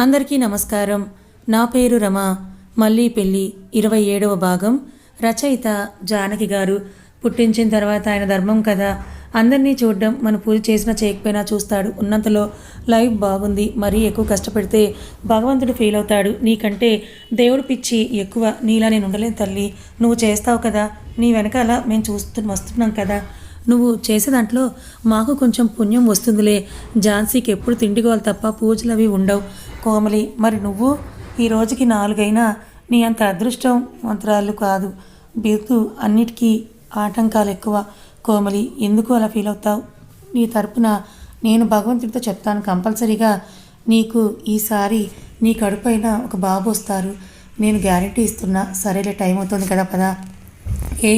అందరికీ నమస్కారం. నా పేరు రమ. మళ్ళీ పెళ్ళి ఇరవై ఏడవ భాగం. రచయిత జానకి గారు. పుట్టించిన తర్వాత ఆయన ధర్మం కదా అందరినీ చూడడం మన పూజ చేసినా చేయకపోయినా చూస్తాడు. ఉన్నంతలో లైఫ్ బాగుంది. మరీ ఎక్కువ కష్టపడితే భగవంతుడు ఫీల్ అవుతాడు. నీకంటే దేవుడు పిచ్చి ఎక్కువ. నీలా నేను ఉండలేను తల్లి. నువ్వు చేస్తావు కదా. నీ వెనకాల మేము చూస్తు వస్తున్నాం కదా. నువ్వు చేసే దాంట్లో మాకు కొంచెం పుణ్యం వస్తుందిలే. ఝాన్సీకి ఎప్పుడు తిండిగోలు తప్ప పూజలు అవి ఉండవు. కోమలి మరి నువ్వు? ఈ రోజుకి నాలుగైనా నీ అంత అదృష్టం మంత్రాలు కాదు. బిర్తు అన్నిటికీ ఆటంకాలు ఎక్కువ కోమలి ఎందుకు అలా ఫీల్ అవుతావు? నీ తరపున నేను భగవంతుడితో చెప్తాను కంపల్సరీగా. నీకు ఈసారి నీ కడుపైన ఒక బాబు వస్తారు. నేను గ్యారంటీ ఇస్తున్నా. సరేలే టైం అవుతుంది కదా పదా. ఏ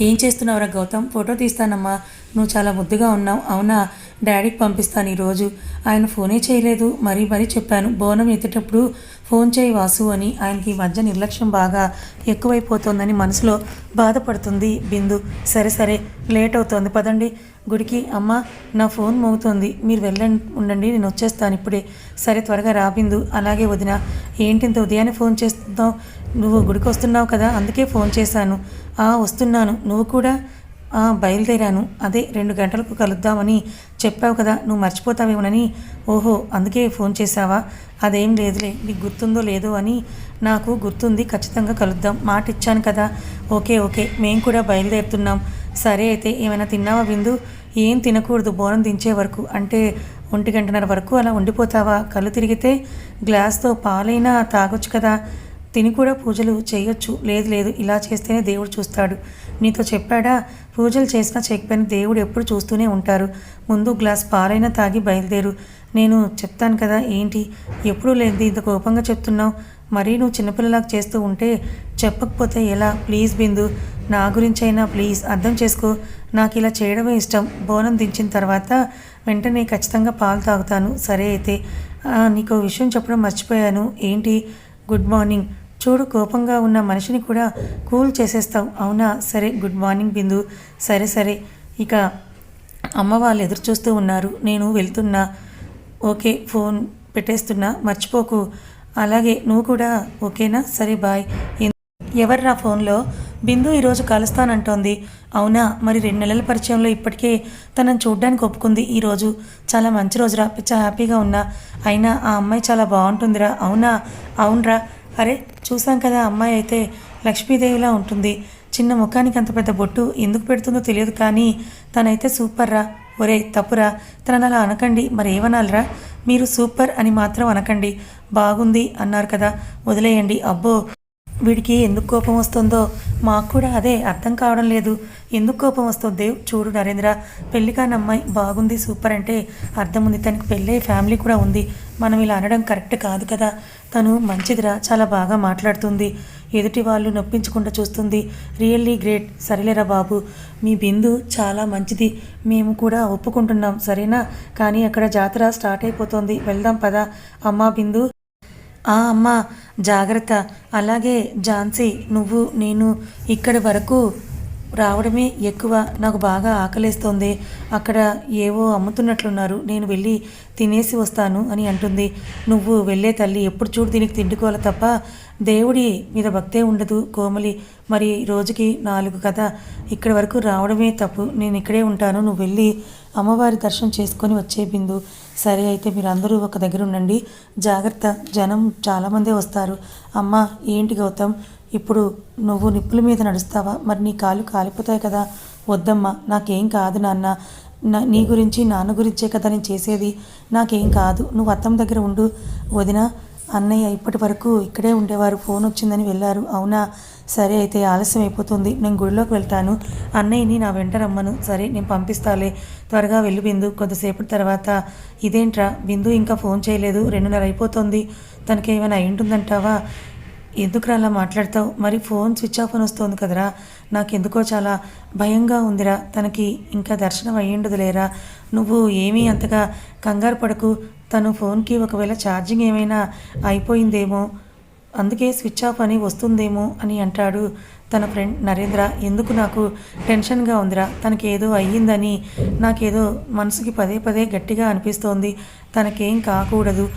ఏం చేస్తున్నావురా గౌతమ్? ఫోటో తీస్తానమ్మా. నువ్వు చాలా ముద్దుగా ఉన్నావు. అవునా? డాడీకి పంపిస్తాను ఈరోజు. ఆయన ఫోనే చేయలేదు. మరీ మరీ చెప్పాను బోనం ఎత్తేటప్పుడు ఫోన్ చేయి వాసు అని. ఆయనకి ఈ మధ్య నిర్లక్ష్యం బాగా ఎక్కువైపోతోందని మనసులో బాధపడుతుంది బిందు. సరే సరే లేట్ అవుతోంది. పదండి. గుడికి అమ్మ నా ఫోన్ మోగుతోంది. మీరు వెళ్ళండి ఉండండి నేను వచ్చేస్తాను ఇప్పుడే. సరే త్వరగా రాబిందు అలాగే వదిన. ఏంటి ఇంత ఉదయాన్నే ఫోన్ చేస్తున్నావు? నువ్వు గుడికి వస్తున్నావు కదా అందుకే ఫోన్ చేశాను. ఆ వస్తున్నాను. నువ్వు కూడా? బయలుదేరాను. అదే రెండు గంటలకు కలుద్దామని చెప్పావు కదా నువ్వు మర్చిపోతావేమోనని. ఓహో అందుకే ఫోన్ చేశావా? అదేం లేదులే నీకు గుర్తుందో లేదో అని నాకు గుర్తుంది ఖచ్చితంగా కలుద్దాం. మాట ఇచ్చాను కదా. ఓకే ఓకే మేము కూడా బయలుదేరుతున్నాం. సరే అయితే ఏమైనా తిన్నావా బిందు ఏం తినకూడదు బోనం దించే వరకు. అంటే ఒంటి గంటన్నర వరకు అలా ఉండిపోతావా? కళ్ళు తిరిగితే గ్లాస్తో పాలైనా తాగొచ్చు కదా. తిని కూడా పూజలు చేయొచ్చు. లేదు లేదు ఇలా చేస్తేనే దేవుడు చూస్తాడు. నీతో చెప్పాడా? పూజలు చేసినా చేయకపోయినా దేవుడు ఎప్పుడు చూస్తూనే ఉంటారు. ముందు గ్లాస్ పాలైనా తాగి బయలుదేరు. నేను చెప్తాను కదా ఏంటి? ఎప్పుడూ లేదు ఇంత కోపంగా చెప్తున్నావు? మరీ నువ్వు చిన్నపిల్లలాగా చేస్తూ ఉంటే చెప్పకపోతే ఎలా? ప్లీజ్ బిందు నా గురించైనా ప్లీజ్ అర్థం చేసుకో. నాకు ఇలా చేయడమే ఇష్టం. బోనం దించిన తర్వాత వెంటనే ఖచ్చితంగా పాలు తాగుతాను. సరే అయితే నీకు విషయం చెప్పడం మర్చిపోయాను. ఏంటి? Good morning. చూడు కోపంగా ఉన్న మనిషిని కూడా కూల్ చేసేస్తావు. అవునా? సరే గుడ్ మార్నింగ్ బిందు. సరే సరే. ఇక అమ్మ వాళ్ళు ఎదురు చూస్తూ ఉన్నారు. నేను వెళ్తున్నా. ఓకే ఫోన్ పెట్టేస్తున్నా. మర్చిపోకు. అలాగే నువ్వు కూడా ఓకేనా? సరే బాయ్. ఎవర్రా ఫోన్లో? బిందు ఈరోజు కలుస్తానంటోంది. అవునా? మరి రెండు నెలల పరిచయంలో ఇప్పటికే తనని చూడ్డానికి ఒప్పుకుంది ఈరోజు. చాలా మంచి రోజురా. పిచ్చ హ్యాపీగా ఉన్నా. అయినా ఆ అమ్మాయి చాలా బాగుంటుందిరా. అవునా? అవునరా. అరే చూసాం కదా అమ్మాయి అయితే లక్ష్మీదేవిలా ఉంటుంది. చిన్న ముఖానికి అంత పెద్ద బొట్టు ఎందుకు పెడుతుందో తెలియదు కానీ తనైతే సూపర్ రా. ఒరే తప్పురా. తనని అలా అనకండి. మరి ఏమనాలరా? మీరు సూపర్ అని మాత్రం అనకండి. బాగుంది అన్నారు కదా. వదిలేయండి. అబ్బో. వీడికి ఎందుకు కోపం వస్తుందో మాకు కూడా అదే అర్థం కావడం లేదు. ఎందుకు కోపం వస్తుంది దేవ్ చూడు నరేంద్ర పెళ్ళి కాని అమ్మాయి బాగుంది సూపర్ అంటే అర్థం ఉంది తనకి పెళ్ళే ఫ్యామిలీ కూడా ఉంది. మనం ఇలా అనడం కరెక్ట్ కాదు కదా. తను మంచిదిరా చాలా బాగా మాట్లాడుతుంది. ఎదుటి వాళ్ళు నొప్పించకుండా చూస్తుంది. Really great. సరేలేరా బాబు మీ బిందు చాలా మంచిది. మేము కూడా ఒప్పుకుంటున్నాం సరేనా? కానీ అక్కడ జాతర స్టార్ట్ అయిపోతుంది. వెళ్దాం పదా. అమ్మా బిందు. ఆ అమ్మ జాగ్రత్త. అలాగే ఝాన్సీ నువ్వు నేను ఇక్కడి వరకు రావడమే ఎక్కువ. నాకు బాగా ఆకలేస్తోంది. అక్కడ ఏవో అమ్ముతున్నట్లున్నారు. నేను వెళ్ళి తినేసి వస్తాను అని అంటుంది. నువ్వు వెళ్ళే తల్లి ఎప్పుడు చూడు దీనికి తిండుకోవాలి తప్ప. దేవుడి మీద భక్తే ఉండదు కోమలి. మరి రోజుకి నాలుగు కదా ఇక్కడి వరకు రావడమే తప్పు. నేను ఇక్కడే ఉంటాను. నువ్వు వెళ్ళి అమ్మవారి దర్శనం చేసుకొని వచ్చే బిందు. సరే అయితే మీరు అందరూ ఒక దగ్గర ఉండండి. జాగ్రత్త జనం చాలామందే వస్తారు. అమ్మ ఏంటి గౌతమ్? ఇప్పుడు నువ్వు నిప్పుల మీద నడుస్తావా? మరి నీ కాలు కాలిపోతాయి కదా. వద్దమ్మా నాకేం కాదు నాన్న. నా నీ గురించి నాన్న గురించే కదా నేను చేసేది. నాకేం కాదు. నువ్వు అత్తమ్మ దగ్గర ఉండు. వదిన అన్నయ్య ఇప్పటి వరకు ఇక్కడే ఉండేవారు. ఫోన్ వచ్చిందని వెళ్ళారు. అవునా? సరే అయితే ఆలస్యం అయిపోతుంది. నేను గుడిలోకి వెళ్తాను. అన్నయ్యని నా వెంట రమ్మను. సరే నేను పంపిస్తాలే. త్వరగా వెళ్ళి బిందు. కొద్దిసేపటి తర్వాత ఇదేంట్రా? బిందు ఇంకా ఫోన్ చేయలేదు. రెండున్నర అయిపోతుంది. తనకి ఏమైనా అయి ఉంటుందంటావా ఎందుకురా అలా మాట్లాడతావు? మరి ఫోన్ స్విచ్ ఆఫ్ అని వస్తుంది కదరా. నాకు ఎందుకో చాలా భయంగా ఉందిరా. తనకి ఇంకా దర్శనం అయ్యిండదు లేరా నువ్వు ఏమీ అంతగా కంగారు పడకు. తను ఫోన్కి ఒకవేళ ఛార్జింగ్ ఏమైనా అయిపోయిందేమో అందుకే స్విచ్ ఆఫ్ అని వస్తుందేమో అని అంటాడు తన ఫ్రెండ్ నరేంద్ర. ఎందుకు నాకు టెన్షన్గా ఉందిరా? తనకి ఏదో అయ్యిందని నాకేదో మనసుకి పదే పదే గట్టిగా అనిపిస్తోంది. తనకేం కాకూడదు.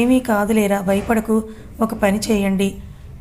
ఏమీ కాదులేరా? భయపడకు. ఒక పని చేయండి.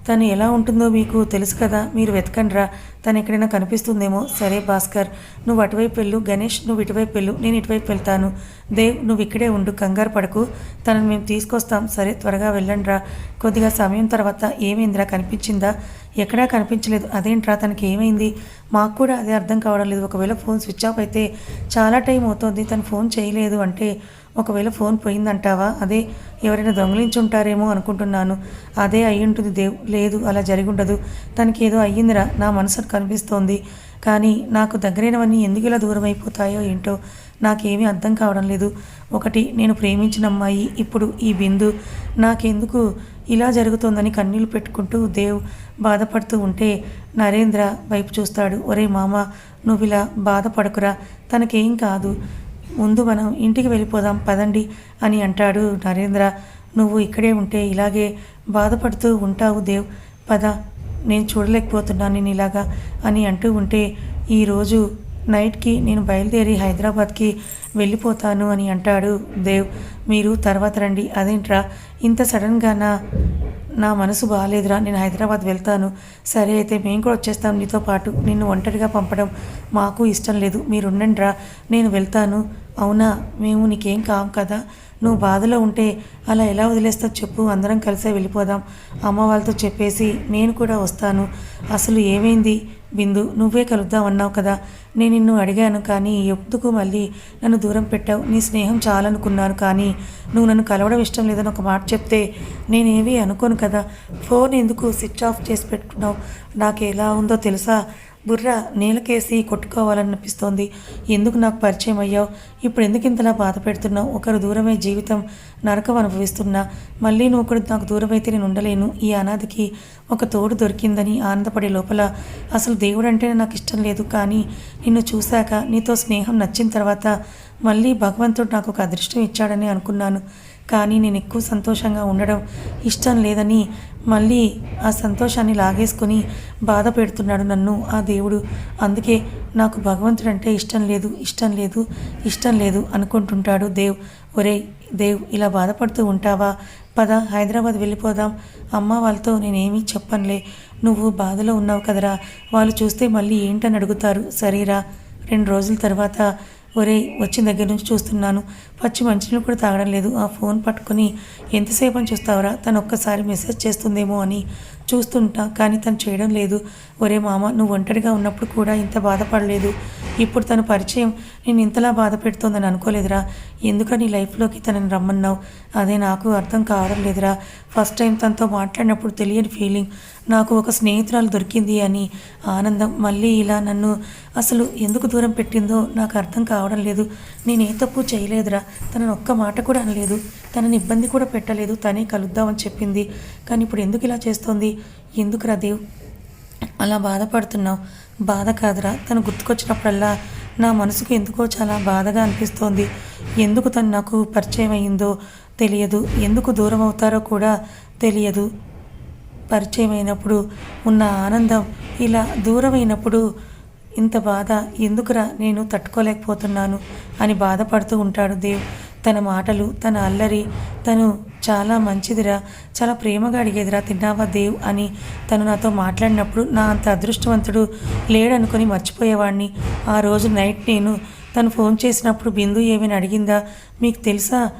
తను ఎలా ఉంటుందో మీకు తెలుసు కదా. మీరు వెతకండిరా. తను ఎక్కడైనా కనిపిస్తుందేమో. సరే భాస్కర్ నువ్వు అటువైపు వెళ్ళు. గణేష్ నువ్వు ఇటువైపు వెళ్ళు. నేను ఇటువైపు వెళ్తాను. దేవ్ నువ్వు ఇక్కడే ఉండు. కంగారు పడకు. తనను మేము తీసుకొస్తాం. సరే త్వరగా వెళ్ళండిరా. కొద్దిగా సమయం తర్వాత ఏమైందిరా కనిపించిందా? ఎక్కడా కనిపించలేదు. అదేంట్రా? తనకి ఏమైంది? మాకు కూడా అదే అర్థం కావడం లేదు. ఒకవేళ ఫోన్ స్విచ్ ఆఫ్ అయితే చాలా టైం అవుతుంది. తను ఫోన్ చేయలేదు అంటే ఒకవేళ ఫోన్ పోయిందంటావా? అదే ఎవరైనా దొంగిలించి ఉంటారేమో అనుకుంటున్నాను. అదే అయ్యుంటుంది దేవ్ లేదు అలా జరిగి ఉండదు తనకి ఏదో అయ్యిందిరా నా మనసు కనిపిస్తోంది. కానీ నాకు దగ్గరైనవన్నీ ఎందుకు ఇలా దూరం అయిపోతాయో ఏంటో నాకేమీ అర్థం కావడం లేదు. ఒకటి నేను ప్రేమించిన అమ్మాయి ఇప్పుడు ఈ బిందు. నాకెందుకు ఇలా జరుగుతోందని కన్నీళ్ళు పెట్టుకుంటూ దేవ్ బాధపడుతూ ఉంటే నరేంద్ర వైపు చూస్తాడు. ఒరే మామ నువ్వు ఇలా బాధపడకురా. తనకేం కాదు. ముందు మనం ఇంటికి వెళ్ళిపోదాం పదండి అని అంటాడు నరేంద్ర. నువ్వు ఇక్కడే ఉంటే ఇలాగే బాధపడుతూ ఉంటావు దేవ్. పద నేను చూడలేకపోతున్నాను నేను ఇలాగా అని అంటూ ఉంటే ఈరోజు నైట్కి నేను బయలుదేరి హైదరాబాద్కి వెళ్ళిపోతాను అని అంటాడు దేవ్. మీరు తర్వాత రండి అదేంట్రా ఇంత సడన్గా నా నా మనసు బాగాలేదురా నేను హైదరాబాద్ వెళ్తాను. సరే అయితే మేము కూడా వచ్చేస్తాం నీతో పాటు. నిన్ను ఒంటరిగా పంపడం మాకు ఇష్టం లేదు. మీరు ఉండండిరా నేను వెళ్తాను. అవునా? మేము నీకేం కాం కదా? నువ్వు బాధలో ఉంటే అలా ఎలా వదిలేస్తావు చెప్పు అందరం కలిసే వెళ్ళిపోదాం. అమ్మ వాళ్ళతో చెప్పేసి నేను కూడా వస్తాను. అసలు ఏమైంది? బిందు నువ్వే కలుద్దాం అన్నావు కదా. నేను నిన్ను అడిగాను కానీ ఎందుకు మళ్ళీ నన్ను దూరం పెట్టావు? నీ స్నేహం చాలనుకున్నాను కానీ నువ్వు నన్ను కలవడం ఇష్టం లేదని ఒక మాట చెప్తే నేనేవి అనుకోను కదా. ఫోన్ ఎందుకు స్విచ్ ఆఫ్ చేసి పెట్టుకున్నావు? నాకు ఎలా ఉందో తెలుసా? బుర్ర నేలకేసి కొట్టుకోవాలనిపిస్తోంది. ఎందుకు నాకు పరిచయం అయ్యావు? ఇప్పుడు ఎందుకు ఇంతలా బాధ పెడుతున్నావు? ఒకరు దూరమే జీవితం నరకం అనుభవిస్తున్నా. మళ్ళీ నువ్వు ఒకడు నాకు దూరమైతే నేను ఉండలేను. ఈ అనాథకి ఒక తోడు దొరికిందని ఆనందపడే లోపల అసలు దేవుడు అంటేనే నాకు ఇష్టం లేదు. కానీ నిన్ను చూశాక నీతో స్నేహం నచ్చిన తర్వాత మళ్ళీ భగవంతుడు నాకు ఒక అదృష్టం ఇచ్చాడని అనుకున్నాను. కానీ నేను ఎక్కువ సంతోషంగా ఉండడం ఇష్టం లేదని మళ్ళీ ఆ సంతోషాన్ని లాగేసుకొని బాధ పెడుతున్నాడు నన్ను ఆ దేవుడు. అందుకే నాకు భగవంతుడు అంటే ఇష్టం లేదు ఇష్టం లేదు ఇష్టం లేదు అనుకుంటుంటాడు దేవ్. ఒరేయ్ దేవ్ ఇలా బాధపడుతూ ఉంటావా? పద హైదరాబాద్ వెళ్ళిపోదాం. అమ్మ వాళ్ళతో నేనేమీ చెప్పనులే. నువ్వు బాధలో ఉన్నావు కదరా? వాళ్ళు చూస్తే మళ్ళీ ఏంటని అడుగుతారు. సరేరా. రెండు రోజుల తర్వాత ఒరే వచ్చిన దగ్గర నుంచి చూస్తున్నాను. పచ్చి మంచినీళ్ళు కూడా తాగడం లేదు. ఆ ఫోన్ పట్టుకొని ఎంతసేపు అని చూస్తావరా? తను ఒక్కసారి మెసేజ్ చేస్తుందేమో అని చూస్తుంటా కానీ తను చేయడం లేదు. ఒరే మామ నువ్వు ఒంటరిగా ఉన్నప్పుడు కూడా ఇంత బాధపడలేదు. ఇప్పుడు తన పరిచయం నేను ఇంతలా బాధ పెడుతోందని అనుకోలేదురా. ఎందుకని లైఫ్లోకి తనని రమ్మన్నావు? అదే నాకు అర్థం కావడం లేదురా. ఫస్ట్ టైం తనతో మాట్లాడినప్పుడు తెలియని ఫీలింగ్. నాకు ఒక స్నేహితురాలు దొరికింది అని ఆనందం. మళ్ళీ ఇలా నన్ను అసలు ఎందుకు దూరం పెట్టిందో నాకు అర్థం కావడం లేదు. నేను ఏ తప్పు చేయలేదురా. తనను ఒక్క మాట కూడా అనలేదు. తనని ఇబ్బంది కూడా పెట్టలేదు. తనే కలుద్దామని చెప్పింది. కానీ ఇప్పుడు ఎందుకు ఇలా చేస్తోంది? ఎందుకురా దేవ్? అలా బాధపడుతున్నావు. బాధ కాదురా. తను గుర్తుకొచ్చినప్పుడల్లా నా మనసుకు ఎందుకో చాలా బాధగా అనిపిస్తోంది. ఎందుకు తను నాకు పరిచయం అయిందో తెలియదు. ఎందుకు దూరం అవుతారో కూడా తెలియదు. పరిచయం అయినప్పుడు ఉన్న ఆనందం ఇలా దూరమైనప్పుడు ఇంత బాధ ఎందుకురా నేను తట్టుకోలేకపోతున్నాను అని బాధపడుతూ ఉంటాడు దేవ్. తన మాటలు తన అల్లరి తను చాలా మంచిదిరా చాలా ప్రేమగా అడిగేదిరా తిన్నావా దేవ్ అని తను నాతో మాట్లాడినప్పుడు నా అంత అదృష్టవంతుడు లేడనుకొని మర్చిపోయేవాడిని ఆ రోజు నైట్ నేను తను ఫోన్ చేసినప్పుడు బిందు ఏమైనా అడిగిందా? మీకు తెలుసా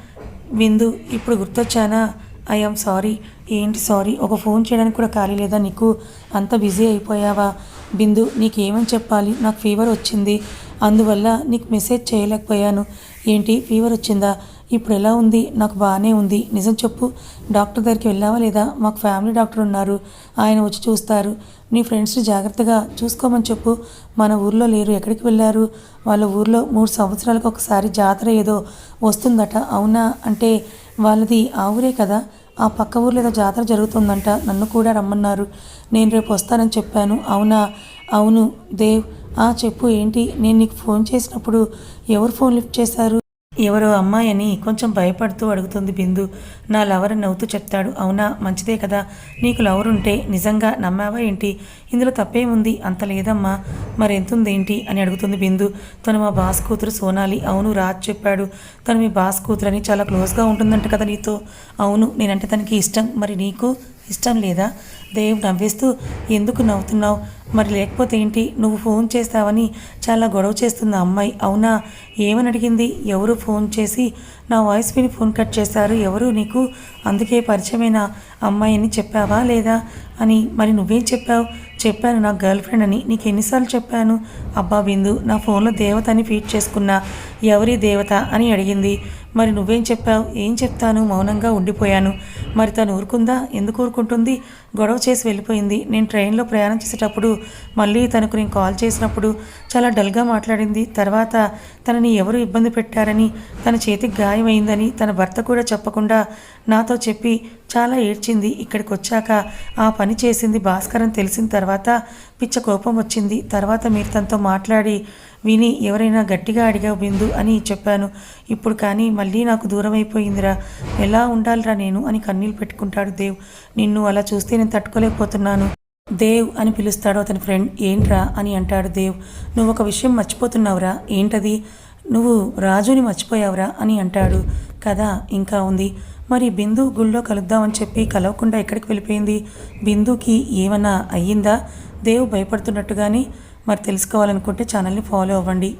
బిందు ఇప్పుడు గుర్తొచ్చానా? I'm sorry. ఏంటి సారీ? ఒక ఫోన్ చేయడానికి కూడా ఖాళీ లేదా నీకు? అంత బిజీ అయిపోయావా? బిందు నీకేమని చెప్పాలి? నాకు ఫీవర్ వచ్చింది. అందువల్ల నీకు మెసేజ్ చేయలేకపోయాను. ఏంటి? ఫీవర్ వచ్చిందా? ఇప్పుడు ఎలా ఉంది? నాకు బాగానే ఉంది. నిజం చెప్పు. డాక్టర్ దగ్గరికి వెళ్ళావా లేదా? మాకు ఫ్యామిలీ డాక్టర్ ఉన్నారు. ఆయన వచ్చి చూస్తారు. నీ ఫ్రెండ్స్ని జాగ్రత్తగా చూసుకోమని చెప్పు. మన ఊర్లో లేరు. ఎక్కడికి వెళ్ళారు? వాళ్ళ ఊర్లో మూడు సంవత్సరాలకు ఒకసారి జాతర ఏదో వస్తుందట. అవునా? అంటే వాళ్ళది ఆ ఊరే కదా? ఆ పక్క ఊర్లో ఏదో జాతర జరుగుతుందంట. నన్ను కూడా రమ్మన్నారు. నేను రేపు వస్తానని చెప్పాను. అవునా? అవును దేవ్. ఆ చెప్పు ఏంటి? నేను నీకు ఫోన్ చేసినప్పుడు ఎవరు ఫోన్ లిఫ్ట్ చేశారు? ఎవరో అమ్మాయి అని కొంచెం భయపడుతూ అడుగుతుంది బిందు. నా లవర్ నవ్వుతూ చెప్తాడు. అవునా? మంచిదే కదా. నీకు లవర్ ఉంటే నిజంగా నమ్మావా ఏంటి? ఇందులో తప్పేముంది? అంత లేదమ్మా. మరెంతుందేంటి ఏంటి అని అడుగుతుంది బిందు. తను మా బాస్ కూతురు సోనాలి. అవును రాజ్ చెప్పాడు. తను మీ బాస్ కూతురు అని చాలా క్లోజ్గా ఉంటుందంట కదా నీతో. అవును నేనంటే తనకి ఇష్టం. మరి నీకు? ఇష్టం లేదా? దేవ్ నవ్వేస్తూ ఎందుకు నవ్వుతున్నావు? మరి లేకపోతే ఏంటి? నువ్వు ఫోన్ చేస్తావని చాలా గొడవ చేస్తుంది ఆ అమ్మాయి. అవునా? ఏమని అడిగింది? ఎవరు ఫోన్ చేసి నా వాయిస్ విని ఫోన్ కట్ చేశారు? ఎవరు నీకు? అందుకే పరిచయమైన? అమ్మాయిని చెప్పావా లేదా? అని మరి నువ్వేం చెప్పావు? చెప్పాను నా గర్ల్ ఫ్రెండ్ అని. నీకు ఎన్నిసార్లు చెప్పాను? అబ్బా బిందు నా ఫోన్లో దేవత అని ఫీడ్ చేసుకున్నా. ఎవరి దేవత? అని అడిగింది. మరి నువ్వేం చెప్పావు ఏం చెప్తాను? మౌనంగా ఉండిపోయాను. మరి తను ఊరుకుందా? ఎందుకు ఊరుకుంటుంది? గొడవ చేసి వెళ్ళిపోయింది. నేను ట్రైన్లో ప్రయాణం చేసేటప్పుడు మళ్ళీ తనకు నేను కాల్ చేసినప్పుడు చాలా డల్గా మాట్లాడింది. తర్వాత తనని ఎవరు ఇబ్బంది పెట్టారని తన చేతికి గాయమైందని తన భర్త కూడా చెప్పకుండా నాతో చెప్పి చాలా ఏడ్చింది. ఇక్కడికి వచ్చాక ఆ పని చేసింది భాస్కరం తెలిసిన తర్వాత పిచ్చ కోపం వచ్చింది. తర్వాత మీరు తనతో మాట్లాడి విని ఎవరైనా గట్టిగా అడిగావు బిందు అని చెప్పాను. ఇప్పుడు కానీ మళ్ళీ నాకు దూరం అయిపోయిందిరా ఎలా ఉండాలిరా నేను అని కన్నీళ్ళు పెట్టుకుంటాడు దేవ్. నిన్ను అలా చూస్తే నేను తట్టుకోలేకపోతున్నాను. దేవ్ అని పిలుస్తాడు అతని ఫ్రెండ్. ఏంట్రా అని అంటాడు దేవ్. నువ్వు ఒక విషయం మర్చిపోతున్నావురా? ఏంటది? నువ్వు రాజుని మర్చిపోయావురా అని అంటాడు. కదా ఇంకా ఉంది. మరి బిందు గుళ్ళో కలుద్దామని చెప్పి కలవకుండా ఎక్కడికి వెళ్ళిపోయింది? బిందుకి ఏమన్నా అయ్యిందా? దేవ్ భయపడుతున్నట్టుగాని మరి తెలుసుకోవాలనుకుంటే ఛానల్ని ఫాలో అవ్వండి.